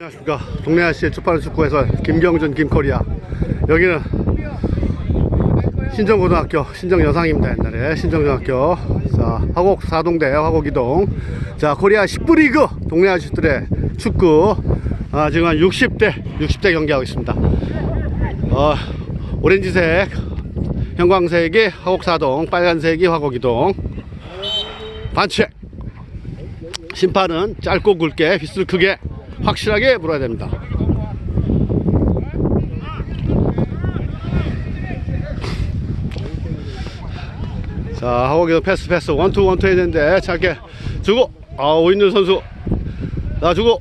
안녕하십니까. 동네 아시의 축구하는 축구에서 김경준 김코리아. 여기는 신정고등학교 신정여상입니다 옛날에. 신정중학교. 자 화곡 사동대 화곡 이동. 자 코리아 10부 리그 동네 아시들의 축구. 아, 지금 한 60대 60대 경기하고 있습니다. 어, 오렌지색 형광색이 화곡 사동 빨간색이 화곡 이동. 반칙. 심판은 짧고 굵게 휘슬 크게 확실하게 불어야 됩니다. 자, 하고기도 패스 패스. 원투 원투 했는데 짧게 주고. 아 오인준 선수. 나 주고.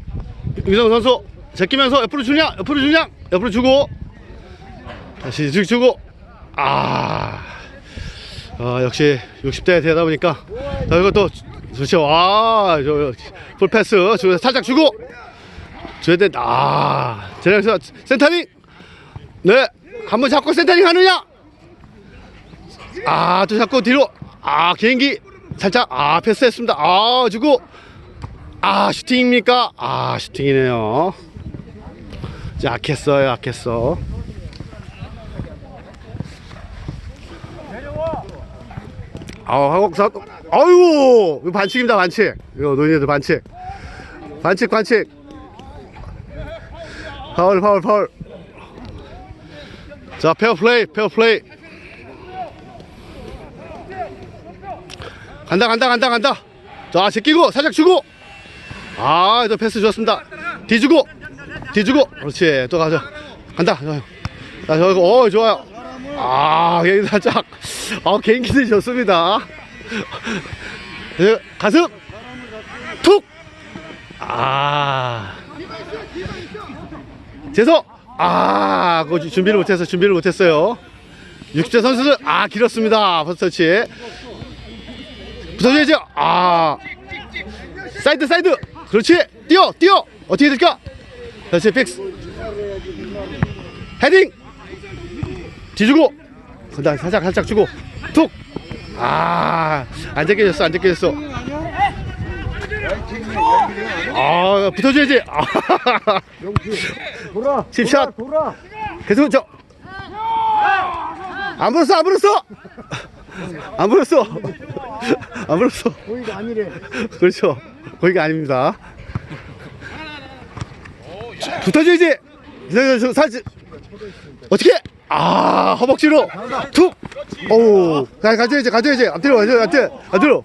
유성 선수 제끼면서 옆으로 주냐? 옆으로 주냐? 옆으로 주고. 다시 주- 주고. 아, 아 역시 60대 되다 보니까 자, 이것도 좋죠 아 저 풀패스. 주 살짝 주고 된다 아 제작사 센터링? 네 한번 잡고 센터링 하느냐? 아또 잡고 뒤로. 아 개인기 살짝 아 패스했습니다. 아 주고. 아 슈팅입니까? 아 슈팅이네요. 약했어요 약했어. 아 화곡사 아유 반칙입니다 반칙. 이거 노인네들 반칙. 반칙 반칙 파울 파울 파울. 자 페어 플레이 페어 플레이. 간다 간다 간다 간다. 자 제끼고 살짝 주고. 아저 패스 좋았습니다. 뒤주고 뒤주고. 그렇지 또 가자. 간다 자 저거 어 좋아요. 아 여기 살짝. 아 개인기들이 좋습니다. 예, 가슴. 툭아 재서? 아 그거 준비를 못해서 준비를 못했어요. 60대 선수들 아 길었습니다 퍼스터치. 붙어줘야죠 아. 사이드 사이드. 그렇지. 뛰어 뛰어. 어떻게 될까 그렇지 픽스. 헤딩. 뒤주고. 그다음 살짝 살짝 주고. 툭아 안 제껴졌어 안 제껴졌어 아 붙어줘야지 아 돌아. 칩샷. 돌아. 계속 저. 안 불었어, 안 불었어! 안 불었어! 안 불었어. 거기가 아니래. 그렇죠. 거기가 아닙니다. 붙어줘야지! 살짝. 어떻게? 아, 허벅지로 툭! 오, 가, 가져야지, 가져야지. 앞뒤로, 가져, 앞뒤로, 앞뒤로.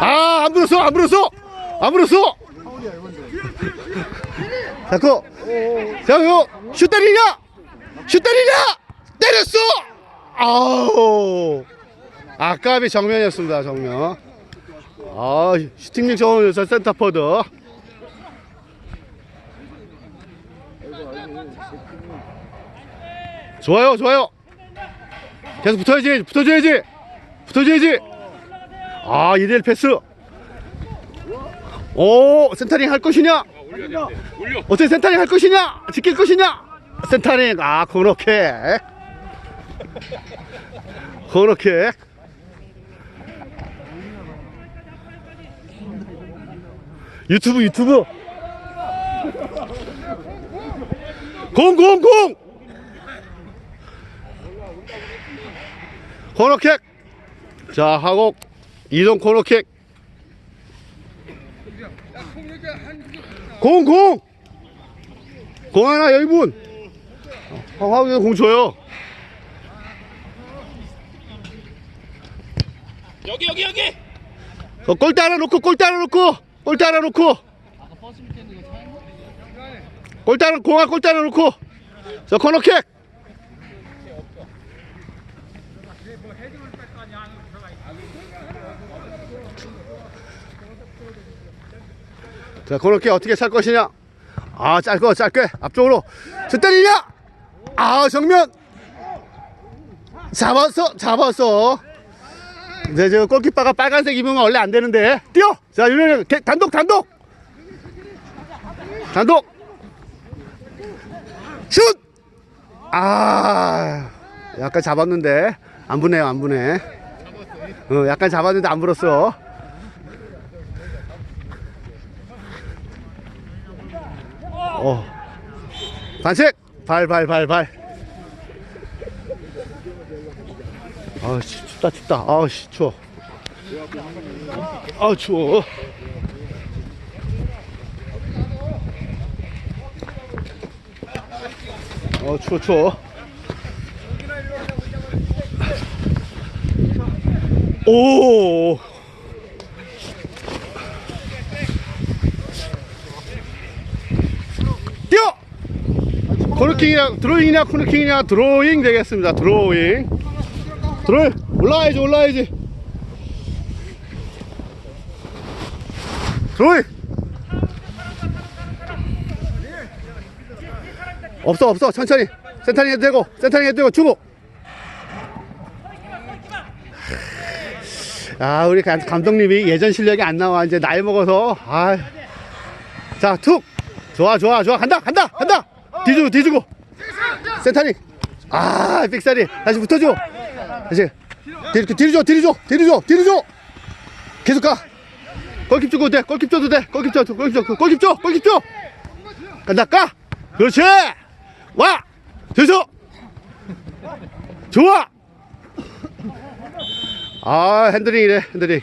아, 안 불었어, 안 불었어! 안 불었어! 자꾸, 자, 이거, 슛 때리냐? 슛 때리냐? 때렸어! 아우. 아까비 정면이었습니다, 정면. 아, 슈팅력 좋은 저 센터포드. 좋아요, 좋아요. 계속 붙어야지, 붙어줘야지. 붙어줘야지. 아, 이대일 패스. 오, 센터링 할 것이냐? 어떻게 센터링 할 것이냐? 지킬 것이냐? 센터링, 아, 코너킥. 코너킥. 유튜브, 유튜브. 공, 공, 공! 코너킥. 자, 하고, 이동 코너킥. 공, 공! 공 하나 여기분! 어, 하고 공 줘요. 여기 여기 여기 어, 골대 하나 놓고, 골대 하나 놓고, 골대 하나 놓고. 골대 하나, 공아 골대 하나 놓고. 저 코너킥! 자, 코너킥 어떻게 찰 것이냐? 아, 짧고, 짧게, 앞쪽으로. 저 때리냐? 아, 정면! 잡았어, 잡았어. 이제 저 골키퍼가 빨간색 입으면 원래 안 되는데. 뛰어! 자, 윤현이 단독, 단독! 단독! 슛! 아, 약간 잡았는데. 안 부네요, 안 부네. 어, 약간 잡았는데 안 불었어. 어. 반칙! 발, 발, 발, 발. 아씨, 춥다, 춥다. 아씨, 추워. 아, 추워. 어, 추워, 추워. 오! 뛰어! 코너킹이냐, 드로잉이냐, 코너킹이냐, 드로잉 되겠습니다. 드로잉. 드로잉. 올라와야지, 올라와야지. 드로잉. 없어, 없어. 천천히. 센터링 해도 되고, 센터링 해도 되고, 주고. 아, 우리 감- 감독님이 예전 실력이 안 나와. 이제 나이 먹어서. 아. 자, 툭. 좋아, 좋아, 좋아. 간다, 간다. 뒤주고, 뒤주고. 센터링. 아, 삑사리. 다시 붙어줘. 다시. 뒤로, 뒤로 줘, 뒤로 줘, 뒤로 줘, 뒤로 줘. 계속 가. 골킵 주고 돼. 골킵 줘도 돼. 골킵 줘, 골킵 줘, 골킵 줘, 골킵 줘. 간다, 까. 그렇지. 와. 됐어. 좋아. 아, 핸들링이래, 핸들링.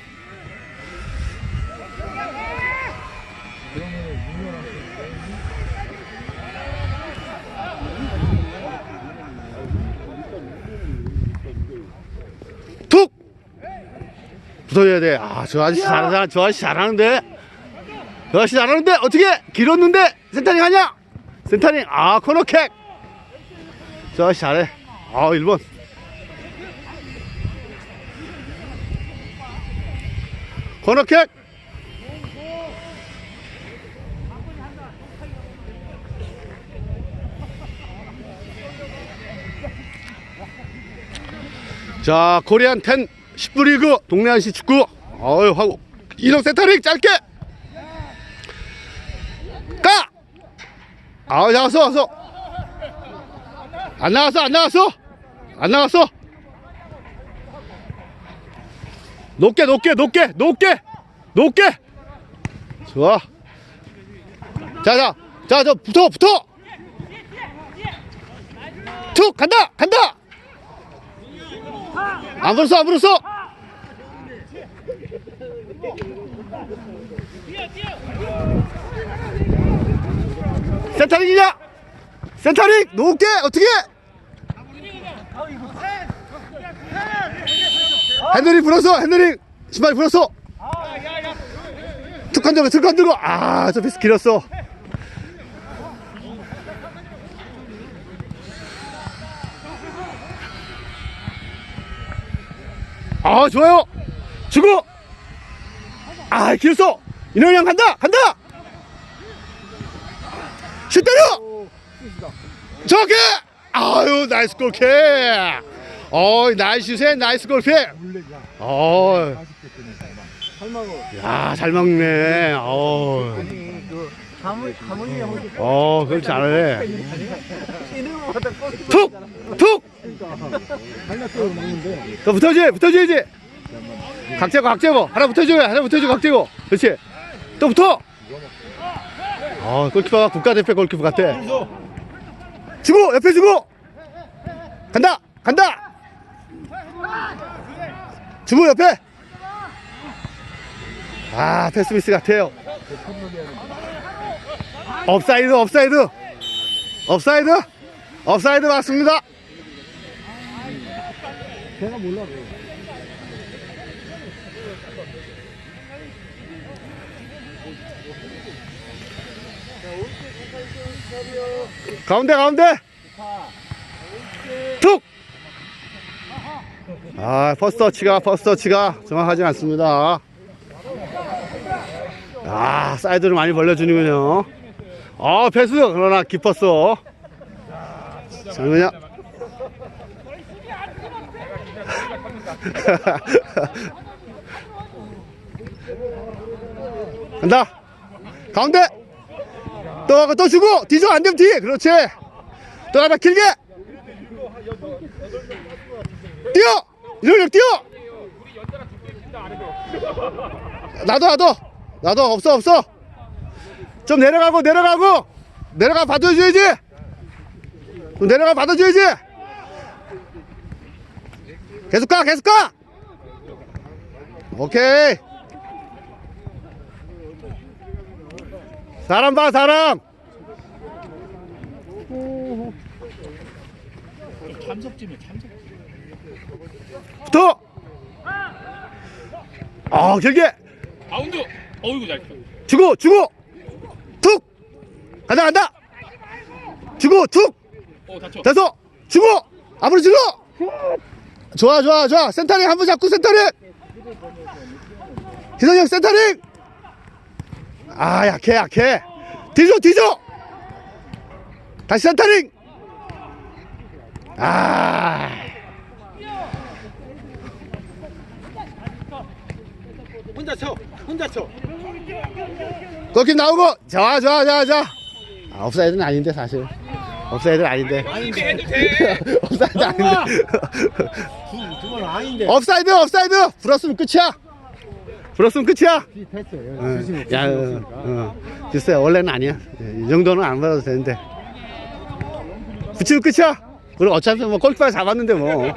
툭! 붙어줘야 돼. 아, 저 아저씨 잘하잖아. 저 아저씨 잘하는데. 저 아저씨 잘하는데, 어떻게? 길었는데, 센터링 하냐? 센터링, 아, 코너킥! 저 아저씨 잘해. 아, 1번. 코너킥! 자, 코리안 10 10부 리그 동네 한시 축구. 어유 하고 이동 센터링 짧게. 까! 아, 나왔어, 왔어. 안 나왔어, 안 나왔어. 안 나왔어. 높게, 높게, 높게, 높게, 높게. 좋아. 자, 자, 자, 저 붙어, 붙어. 툭 간다, 간다. 안 불었어, 안 불었어. 센터링이냐? 센터링 높게 어떻게? 핸들링 불었어, 핸들링 신발 불었어. 툭 건들고, 툭 건들고. 아, 저 패스 길었어. 아, 좋아요. 주고. 아, 길었어. 인원이 형 간다, 간다. 슛 때려. 저기. 아유, 나이스 골킥. 어이, 나이스 슛에 나이스 골킥. 어. 야, 잘 먹네. 어. 어, 그렇지 잘해. 툭! 툭! 더 붙어줘야 붙어줘야지. 각재고, 각재고. 하나 붙어줘야, 하나 붙어주고, 각재고. 그렇지. 또 붙어! 아, 골키퍼가 국가대표 골키퍼 같아. 주고, 옆에 주고! 간다! 간다! 주고, 옆에! 아, 패스 미스 같아요. 업사이드, 업사이드. 업사이드. 업사이드 맞습니다. 가 운데, 가운데. 툭. 아, 퍼스트 터치가, 퍼스트 터치가 정확하지 않습니다. 아, 사이드를 많이 벌려주는군요. 아, 패스. 그러나 깊었어. 장면이야. 간다. 가운데. 또 또 주고 뒤져 안 되면 뒤. 그렇지. 또 하나 길게. 뛰어. 이런 뛰어. 나도 나도 나도 없어 없어. 좀 내려가고 내려가고 내려가 받아줘야지 내려가 받아줘야지 계속 가 계속 가 오케이 사람 봐 사람! 참석지면 참석. 붙어 아 길게 바운드. 어이구 잘. 주고 주고! 툭! 간다 간다! 주고 툭! 어 다쳐. 됐어 주고! 앞으로 주고! 좋아 좋아 좋아! 센터링 한 번 잡고 센터링! 희성이 형 센터링 아 약해 약해. 뒤져 뒤져! 다시 센터링! 아. 혼자 쳐 혼자 쳐. 골킥 나오고. 좋아 좋아 좋아 좋아. 아, 업사이드는 아닌데 사실. 업사이드는 아닌데. 업사이드 아닌데. 그건 아닌데. 업사이드 업사이드! 불었으면 끝이야 불었으면 끝이야. 됐어 어, 야, 어, 어. 글쎄 원래는 아니야. 예, 이 정도는 안 받아도 되는데. 붙이면 끝이야. 그리고 어차피 뭐 골키퍼 잡았는데 뭐.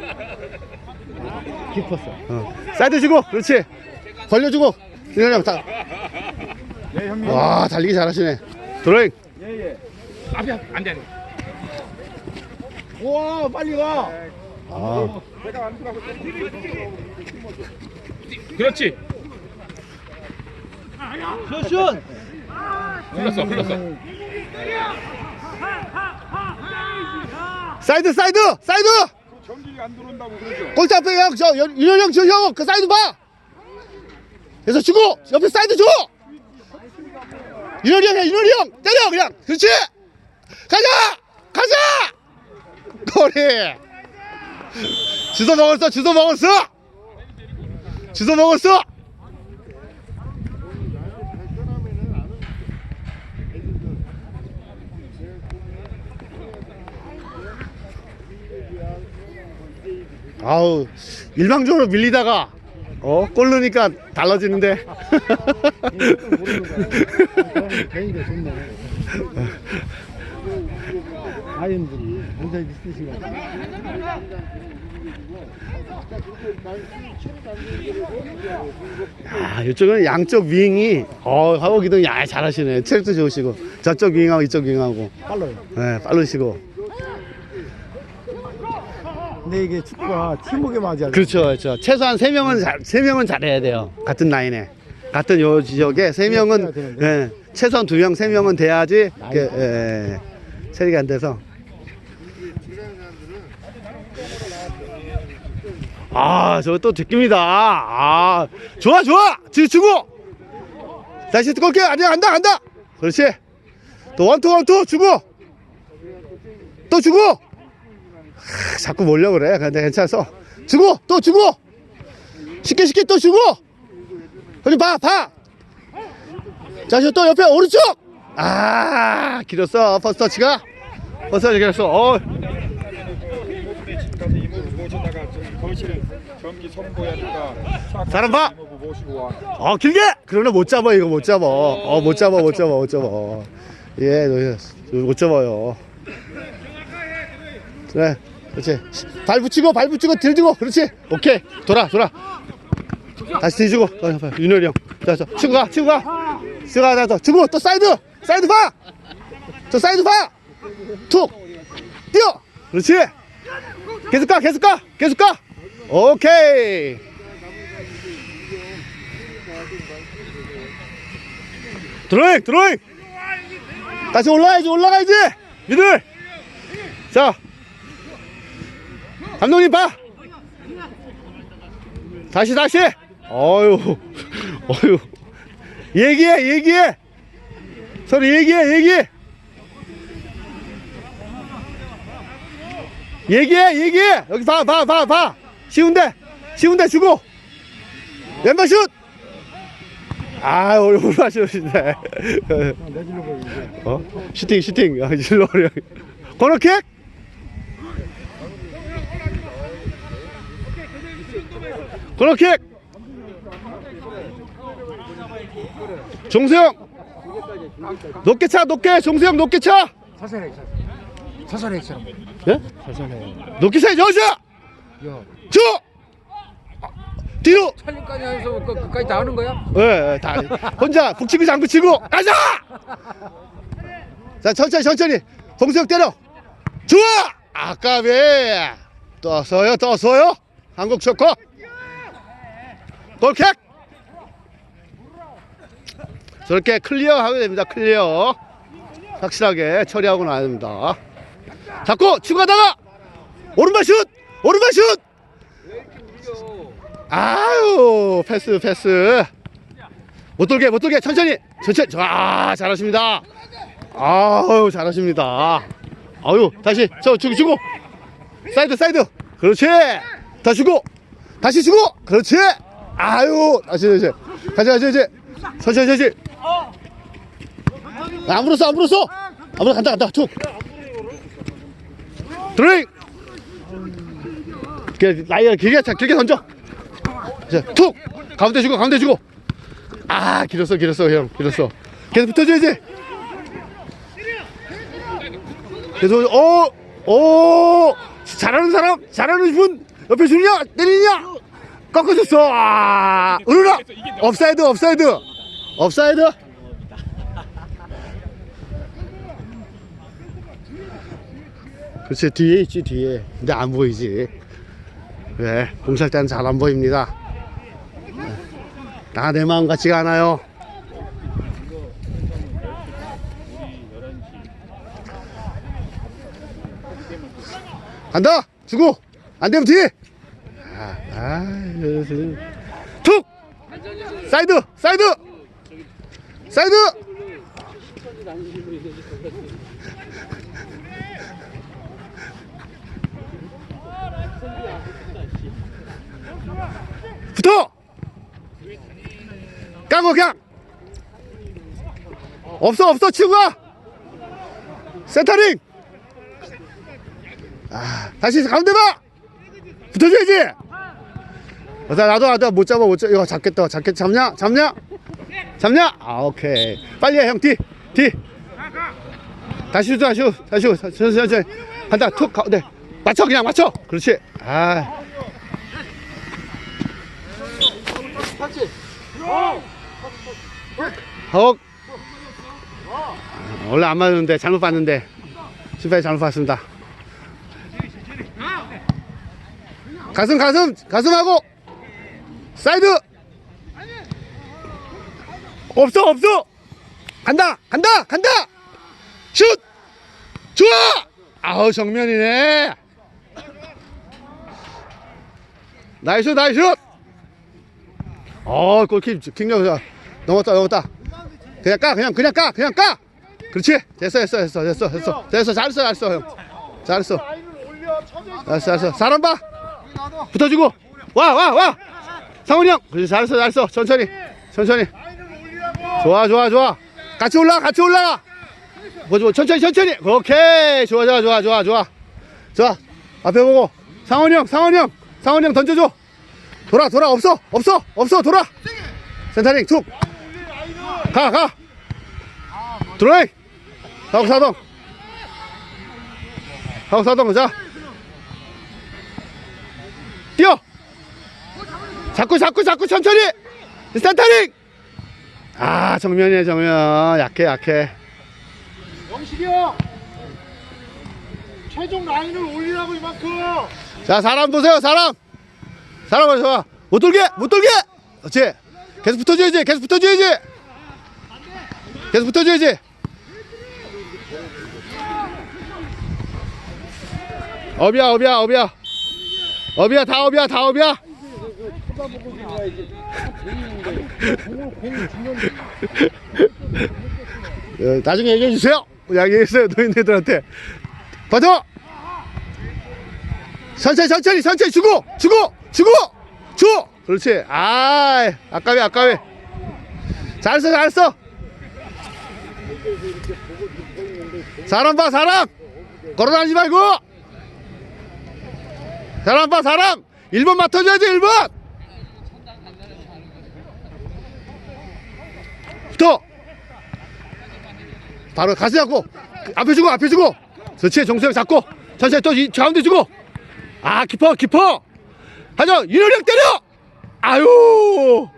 깊었어. 어. 사이드 주고 그렇지. 벌려주고 네 형님. 와 달리기 잘하시네. 드로잉. 예 예. 앞에 앞에. 안돼 안돼. 우와 빨리 가. 아, 그렇지. 슛슛 흘렀어 흘렀어. 사이드 사이드 사이드 전기가 안 들어온다고 그러죠 골대 앞에 형, 저 연- 윤현이 형, 저형그 사이드 봐. 그래서 주고 옆에 사이드 줘. 윤현이 형이야, 윤현이 형 때려 그냥. 그렇지. 가자, 가자. 거리. 주소 먹었어, 주소 먹었어. 주소 먹었어. 아우 일방적으로 밀리다가 어 달라지는데. 좋네 굉장히 있으신 것 같아 아 이쪽은 양쪽 윙이 어 하고 기동 야 잘하시네. 체력도 좋으시고. 저쪽 윙하고 이쪽 윙하고. 빨라요. 네 빠르시고 근데 이게 축구가 팀워크에 맞아야 돼 그렇죠 그렇죠. 최소한 세 명은 잘, 세 명은 잘해야 돼요. 같은 라인에. 같은 요 지역에 세 명은 되는데. 예, 최소한 두 명 세 명은 돼야지 그, 예, 예, 체력이 안 돼서. 아 저거 또 느낍니다. 아 좋아 좋아. 지 주고. 다시 골게 아니야 간다 간다. 그렇지. 또 원투 원투 주고. 또 주고 하, 자꾸 몰려 그래. 근데 괜찮았어 주고! 또 주고! 쉽게 쉽게 또 주고! 그리 봐 봐! 자, 또 옆에 오른쪽! 아 길었어. 퍼스트 터치가. 퍼스트 터치 길었어. 어. 사람 봐! 어 길게! 그러나 못 잡아 이거 못 잡아. 어못 잡아 못 잡아 못 잡아. 예 못 잡아요. 그래 그렇지. 발 붙이고 발 붙이고 들주고. 그렇지. 오케이. 돌아 돌아. 다시 뒤주고. 어, 봐, 윤열이 형 자 자 치고 가 치고 가. 치고 가 자, 주고 또 사이드. 사이드 봐 저 사이드 봐 툭. 뛰어. 그렇지. 계속 가 계속 가 계속 가. 오케이. 드로잉 드로잉 다시 올라가야지 올라가야지. 니들. 자 감독님 봐 다시 다시 어유 어유 얘기해 얘기해 서로 얘기해 얘기해 얘기해 얘기해 여기 봐 봐 봐 봐 쉬운데 쉬운데 주고 왼발 슛 아, 오늘 하시는데. 어? 슈팅, 슈팅. 아, 질러 버려. 코너킥? 코너킥! 종수형! 높게 차 높게! 종수형 높게 차! 사살해 사살해 사살해 예? 사살해 높게 차 여자 야줘 뒤로! 살림까지 해서 그, 끝까지 다 하는 거야? 예, 다. 혼자 북치고 장구 치고 가자! 자 천천히 천천히. 봉수형 때려! 좋아! 아까비! 떴어요 떴어요? 한국 초코 골킥! 저렇게 클리어 하게 됩니다 클리어. 확실하게 처리하고 나야 됩니다. 치고 가다가! 오른발 슛! 오른발 슛! 아유 패스 패스. 못 돌게 못 돌게. 천천히 천천히. 아 잘하십니다. 아유 잘하십니다. 아유 다시 저 주고 주고. 사이드 사이드. 그렇지. 다 주고 다시 주고. 그렇지 아유 다시 다시. 가자 가자 이제 천천히 천천히 안 불었어 안 불었어. 안 불어 간다 간다 툭. 드링 그 라이어 길게 차 길게 던져. 자, 툭. 가운데 주고 가운데 주고. 아 길었어 길었어 형. 길었어. 계속 붙어줘야지 계속 어어 잘하는 사람 잘하는 분. 옆에 주느냐 때리냐 꺾어줬어. 아 으르라 업사이드 업사이드 업사이드 그렇지 뒤에 있지 뒤에. 근데 안 보이지. 왜? 공살 때는 잘 안 보입니다. 나내 마음 같지가 않아요. 간다! 주고! 안 되면 뒤에 아. 툭! 사이드 사이드! 사이드! 붙어! 까고 그냥! 없어 없어 치고 가 센터링! 아 다시 가운데 봐 붙어줘야지! 어, 나 나도 나도 못 잡아 못 잡아. 이거 잡겠다 잡겠 잡냐? 잡냐? 잡냐? 아 오케이. 빨리 해형뒤뒤 다시 슛 다시 슛 다시 슛 천천히 천천히 간다 툭 가운데 맞춰 그냥 맞춰. 그렇지. 아. 헉. 원래 안 맞는데 잘못 봤는데 실패 잘못 봤습니다. 가슴 가슴 가슴하고 사이드! 없어 없어! 간다 간다 간다! 슛! 좋아! 아우 정면이네. 나이스 나이스 어 골킥 킹력 넘었다 넘었다. 그냥 까 그냥 그냥 까 그냥 까! 그렇지? 됐어 됐어 됐어 됐어 됐어. 됐어 잘했어 잘했어 형. 잘했어. 잘했어 잘했어. 사람 봐! 붙어주고. 와 와 와 상훈이 형! 그렇지 잘했어 잘했어. 천천히 천천히. 좋아 좋아 좋아. 같이 올라가 같이 올라가. 보지 뭐 천천히 천천히. 오케이. 좋아 좋아 좋아 좋아 좋아. 좋아. 앞에 보고. 상훈이 형 상훈이 형. 상훈이 형 던져줘. 돌아 돌아. 없어 없어 없어. 돌아. 센터링 툭가가. 드로잉 하고 사동. 하고 사동 자. 뛰어 자꾸 자꾸 자꾸 천천히! 센터링! 아 정면이네 정면. 약해 약해. 영식이 형 최종 라인을 올리라고 이만큼! 자 사람 보세요 사람! 사람 보세요 못 돌게 못 돌게! 그렇지. 계속 붙어줘야지 계속 붙어줘야지. 계속 붙어줘야지. 업이야 업이야 업이야. 업이야 다 업이야 다 업이야 어, 나중에 얘기해 주세요. 얘기했어요 노인네들한테. 받아! 천천히 천천히 천천히 주고 주고 주고 줘! 그렇지. 아 아까비 아까비. 잘했어 잘했어. 사람 봐 사람. 걸어다니지 말고. 사람 봐 사람. 1번 맡아줘야지 1번 붙어 바로 가슴 잡고 앞에 주고 앞에 주고. 그렇지 정수영 잡고 천천히 또 이 가운데 주고. 아 깊어 깊어 하자 윤호령 때려! 아유!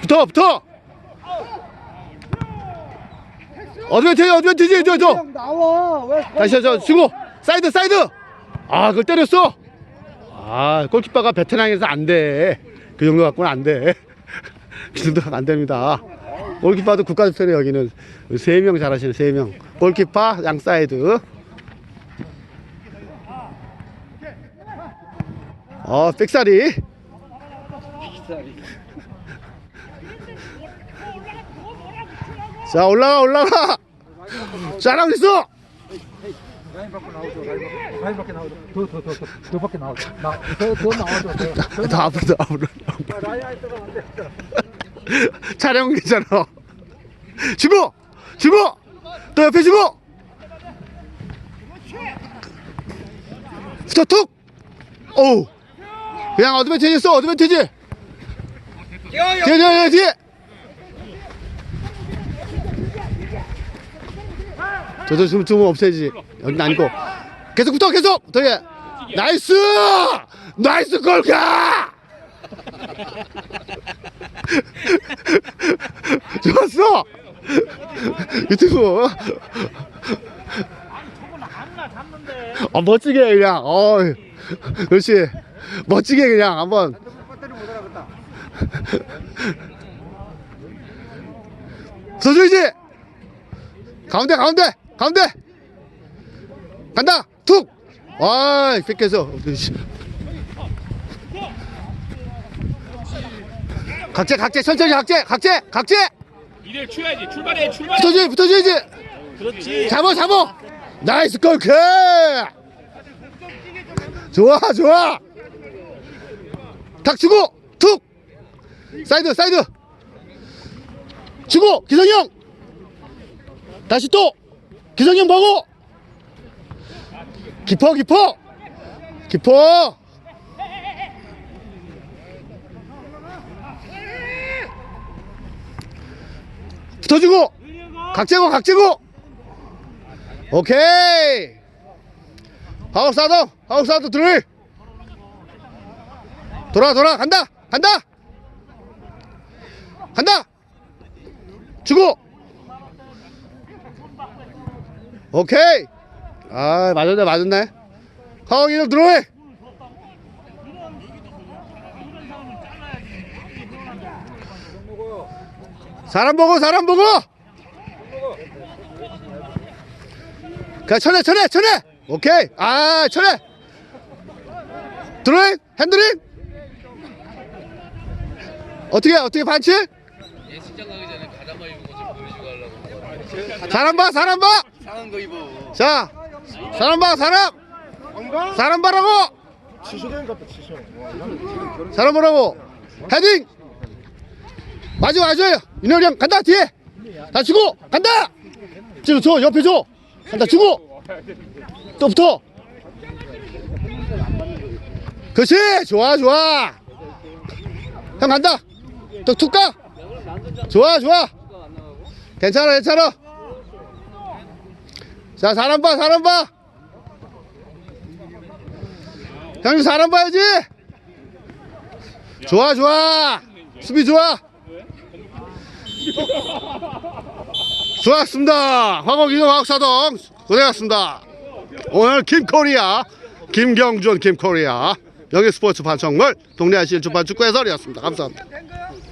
붙어 붙어. 어드밴티지 어드밴티지 저 저 나와. 왜? 다시 저 주고. 사이드 사이드. 아 그걸 때렸어. 아 골키퍼가 베테랑에서 안돼그 정도 갖고는 안돼 그 정도 갖고는 안 됩니다 골키퍼도 국가대표네 여기는 세 명 잘하시네 세 명 골키퍼 양 사이드 어 백사리 자 올라가 올라가 잘하고 있어 라인 밖에 나오죠. 라인 밖에. 라인 밖에 나오죠. 더더 더 더 밖에 나오죠. 나 더 더 나오죠. 더. 더 앞으로 더 앞으로 라인 안에 들어가면 돼. 촬영 괜찮아 주고 주고 또 옆에 주고 붙어 툭! 오우. 그냥 어드밴티지 써 어드밴티지. 뒤에 뒤에 뒤에 저저 좀, 좀 없애지. 여긴 아니고. 계속 붙어 계속! 더해 나이스! 나이스 골가 좋았어. 유튜브. 아 멋지게 그냥. 어 그렇지. 멋지게 그냥 한번. 서줘야지 가운데 가운데 가운데! 간다! 툭와 뺏겨서 각재 각재 천천히 각재 각재 각재! 이대를 쳐야지. 출발해, 출발해. 붙어줘야지 붙어줘야지! 그렇지. 잡아 잡아! 나이스 골크 좋아 좋아! 탁 주고 툭! 사이드 사이드! 주고 기성형! 다시 또! 기성형 보고! 깊어 깊어 깊어 붙어주고! 각재고 각재고! 오케이! 하우 사도 하우 사도 드릴 돌아 돌아 간다 간다! 간다! 주고! 오케이! 아 맞았네 맞았네. 하우 이름 들어해 사람 보고 사람 보고! 그 천에 천에 천에 오케이. 아 천에 드로잉 핸드링! 어떻게 어떻게 반칙? 예식장 가기 전에 가자마 입은 거좀 보여주고 하려고. 사람 봐 사람 상한 거 입어. 봐자 사람 봐 사람! 사람 봐라고! 치수된 것도 치수. 사람 보라고! 헤딩! 맞아 맞아요 인원이 형 간다 뒤에. 다 주고 간다. 지금 저 옆에 줘. 간다 주고. 또 붙어 그렇지. 좋아 좋아. 형 간다. 또툭가. 좋아 좋아. 괜찮아 괜찮아. 자 사람 봐 사람 봐. 형님 사람 봐야지. 좋아 좋아. 수비 좋아 좋았습니다. 화곡 이동 화곡사동 고생하셨습니다. 오늘 김코리아 김경준 김코리아 여기 스포츠 반청물 동네 아시일 주판 축구 해설이었습니다. 감사합니다